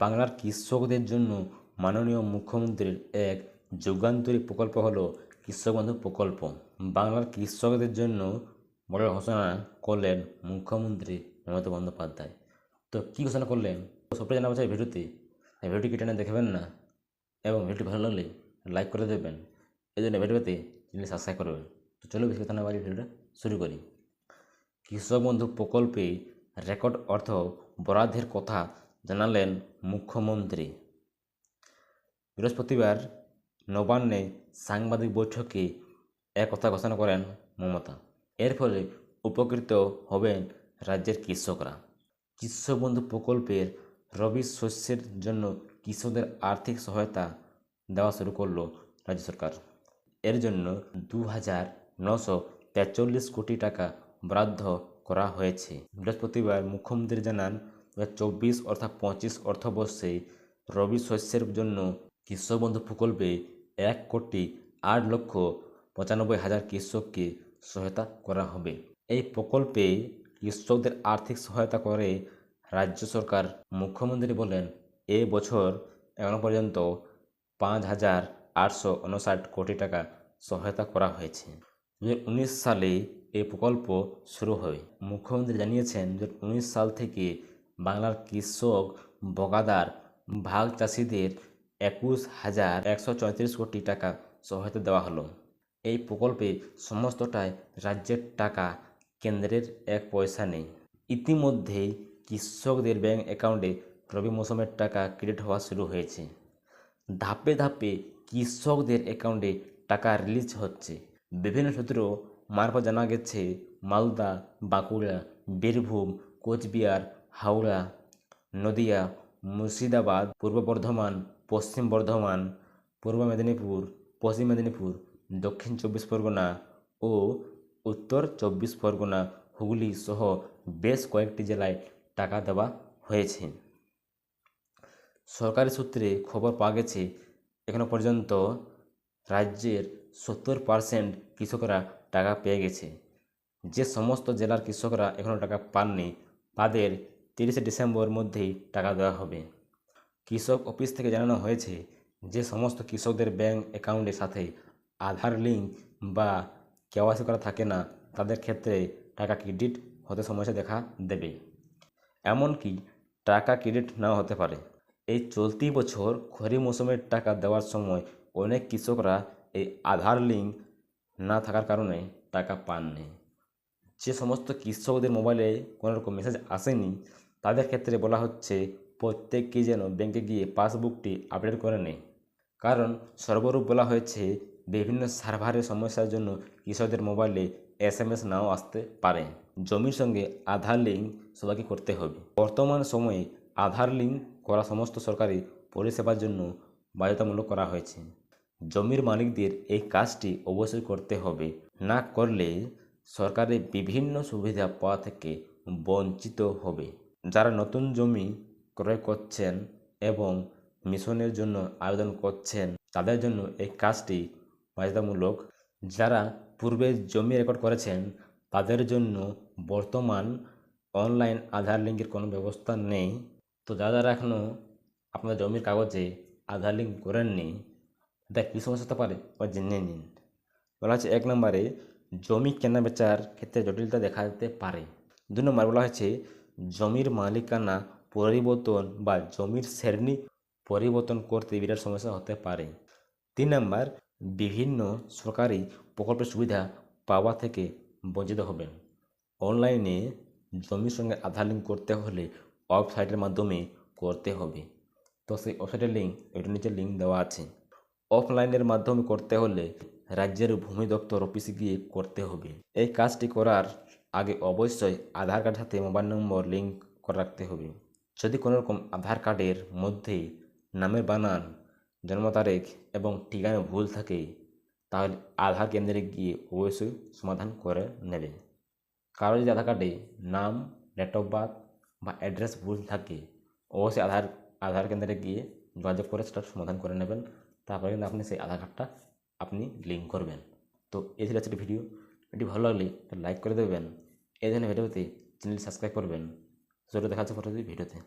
বাংলার কৃষকদের জন্য মাননীয় মুখ্যমন্ত্রীর এক যুগান্তরী প্রকল্প হলো কৃষক বন্ধু প্রকল্প। বাংলার কৃষকদের জন্য বড় ঘোষণা করলেন মুখ্যমন্ত্রী মমতা বন্দ্যোপাধ্যায়। তো কী ঘোষণা করলেন? সবটা জানা এই ভিডিওতে। ভিডিওটি কেটে দেখবেন না, এবং ভিডিওটি ভালো লাগলে লাইক করে দেবেন। এই জন্য ভিডিওতে চ্যানেল সাবস্ক্রাইব করবেন তো চলো বেশি কথা না বাড়ি ভিডিওটা শুরু করি। কৃষক বন্ধু প্রকল্পে রেকর্ড অর্থ বরাদ্দের কথা জানালেন মুখ্যমন্ত্রী। বৃহস্পতিবার নবান্নে সাংবাদিক বৈঠকে একথা ঘোষণা করেন মমতা। এর ফলে উপকৃত হবেন রাজ্যের কৃষকরা। কৃষক বন্ধু প্রকল্পের রবি শস্যের জন্য কৃষকদের আর্থিক সহায়তা দেওয়া শুরু করল রাজ্য সরকার। এর জন্য দু হাজার নশো তেচল্লিশ কোটি টাকা বরাদ্দ করা হয়েছে। বৃহস্পতিবার মুখ্যমন্ত্রী জানান চব্বিশ অর্থাৎ পঁচিশ অর্থবর্ষে রবি শস্যের জন্য কৃষক বন্ধু প্রকল্পে এক কোটি আট লক্ষ পঁচানব্বই হাজার কৃষককে সহায়তা করা হবে। এই প্রকল্পে কৃষকদের আর্থিক সহায়তা করে রাজ্য সরকার মুখ্যমন্ত্রী বলেন, এ বছর এখনও পর্যন্ত পাঁচ হাজার আটশো উনষাট কোটি টাকা সহায়তা করা হয়েছে। দু সালে এই প্রকল্প শুরু হয়। মুখ্যমন্ত্রী জানিয়েছেন দু সাল থেকে বাংলার কৃষক বগাদার ভাগ চাষিদের একুশ হাজার একশো কোটি টাকা সহায়তা দেওয়া হলো। এই প্রকল্পে সমস্তটাই রাজ্যের টাকা, কেন্দ্রের এক পয়সা নেই। ইতিমধ্যেই কৃষকদের ব্যাংক অ্যাকাউন্টে রবি মৌসুমের টাকা ক্রেডিট হওয়া শুরু হয়েছে। ধাপে ধাপে কৃষকদের অ্যাকাউন্টে টাকা রিলিজ হচ্ছে। বিভিন্ন সূত্র মারফত জানা গেছে, মালদা, বাঁকুড়া, বীরভূম, কোচবিহার হাওড়া, নদিয়া, মুর্শিদাবাদ, পূর্ব বর্ধমান, পশ্চিম বর্ধমান, পূর্ব মেদিনীপুর, পশ্চিম মেদিনীপুর, দক্ষিণ চব্বিশ পরগনা ও উত্তর চব্বিশ পরগনা হুগলি সহ বেশ কয়েকটি জেলায় টাকা দেওয়া হয়েছে। সরকারি সূত্রে খবর পাওয়া গেছে, এখনও পর্যন্ত রাজ্যের সত্তর পারসেন্ট কৃষকরা টাকা পেয়ে গেছে। যে সমস্ত জেলার কৃষকরা এখনও টাকা পাননি, তাদের তিরিশে ডিসেম্বর মধ্যেই টাকা দেওয়া হবে। কৃষক অফিস থেকে জানানো হয়েছে যে, সমস্ত কৃষকদের ব্যাংক অ্যাকাউন্টের সাথে আধার লিঙ্ক বা কেওয়াইসি করা থাকে না, তাদের ক্ষেত্রে টাকা ক্রেডিট হতে সমস্যা দেখা দেবে। এমনকি টাকা ক্রেডিট নাও হতে পারে। এই চলতি বছর খরিফ মৌসুমের টাকা দেওয়ার সময় অনেক কৃষকরা এই আধার লিঙ্ক না থাকার কারণে টাকা পাননি। যে, সমস্ত কৃষকদের মোবাইলে কোনো রকম মেসেজ আসেনি তাদের ক্ষেত্রে বলা হচ্ছে, প্রত্যেককে যেন ব্যাংকে গিয়ে পাসবুকটি আপডেট করে নেয়। কারণ সর্বরূপ বলা হয়েছে, বিভিন্ন সার্ভারের সমস্যার জন্য কৃষকদের মোবাইলে এস এম এস নাও আসতে পারে। জমির সঙ্গে আধার লিঙ্ক সবাইকে করতে হবে। বর্তমান সময়ে আধার লিঙ্ক করা সমস্ত সরকারি পরিষেবার জন্য বাধ্যতামূলক করা হয়েছে। জমির মালিকদের এই কাজটি অবশ্যই করতে হবে। না করলে সরকারের বিভিন্ন সুবিধা পাওয়া থেকে বঞ্চিত হবে। যারা নতুন জমি ক্রয় করছেন এবং মিশনের জন্য আবেদন করছেন, তাদের জন্য এই কাজটি বাধ্যতামূলক। যারা পূর্বে জমি রেকর্ড করেছেন, তাদের জন্য বর্তমান অনলাইন আধার লিঙ্কের কোনো ব্যবস্থা নেই। তো যারা যারা এখনও আপনার জমির কাগজে আধার লিঙ্ক করেননি, তাদের কী সমস্যা হতে পারে? বা জেনে নিন। বলা হচ্ছে এক নম্বরে, জমি কেনা বেচার ক্ষেত্রে জটিলতা দেখা দিতে পারে। দু নম্বর বলা হয়েছে জমির মালিকানা পরিবর্তন বা জমির শ্রেণি পরিবর্তন করতে বিরাট সমস্যা হতে পারে। তিন নম্বর, বিভিন্ন সরকারি প্রকল্পের সুবিধা পাওয়া থেকে বঞ্চিত হবেন অনলাইনে জমির সঙ্গে আধার লিঙ্ক করতে হলে ওয়েবসাইটের মাধ্যমে করতে হবে। তো সেই ওয়েবসাইটের লিঙ্ক এটার নিচে লিঙ্ক দেওয়া আছে। অফলাইনের মাধ্যমে করতে হলে রাজ্যের ভূমি দপ্তর অফিসে গিয়ে করতে হবে। এই কাজটি করার আগে অবশ্যই আধার কার্ডের সাথে মোবাইল নম্বর লিঙ্ক করে রাখতে হবে। যদি কোনো রকম আধার কার্ডের মধ্যে নামের বানান, জন্ম তারিখ এবং ঠিকানা ভুল থাকে, তাহলে আধার কেন্দ্রে গিয়ে অবশ্যই সমাধান করে নেবে। কারও যদি আধার কার্ডে নাম ডেট অফ বার্থ বা অ্যাড্রেস ভুল থাকে, অবশ্যই আধার আধার কেন্দ্রে গিয়ে যোগাযোগ করে সেটা সমাধান করে নেবেন। তারপরে কিন্তু আপনি সেই আধার কার্ডটা আপনি লিঙ্ক করবেন। তো এই ছিল আজকের ভিডিও ভালো লাগলে লাইক করে দেবেন। এই ধরনের ভিডিওতে চ্যানেল সাবস্ক্রাইব করবেন। জোরে দেখা যাচ্ছে পরবর্তী ভিডিওতে।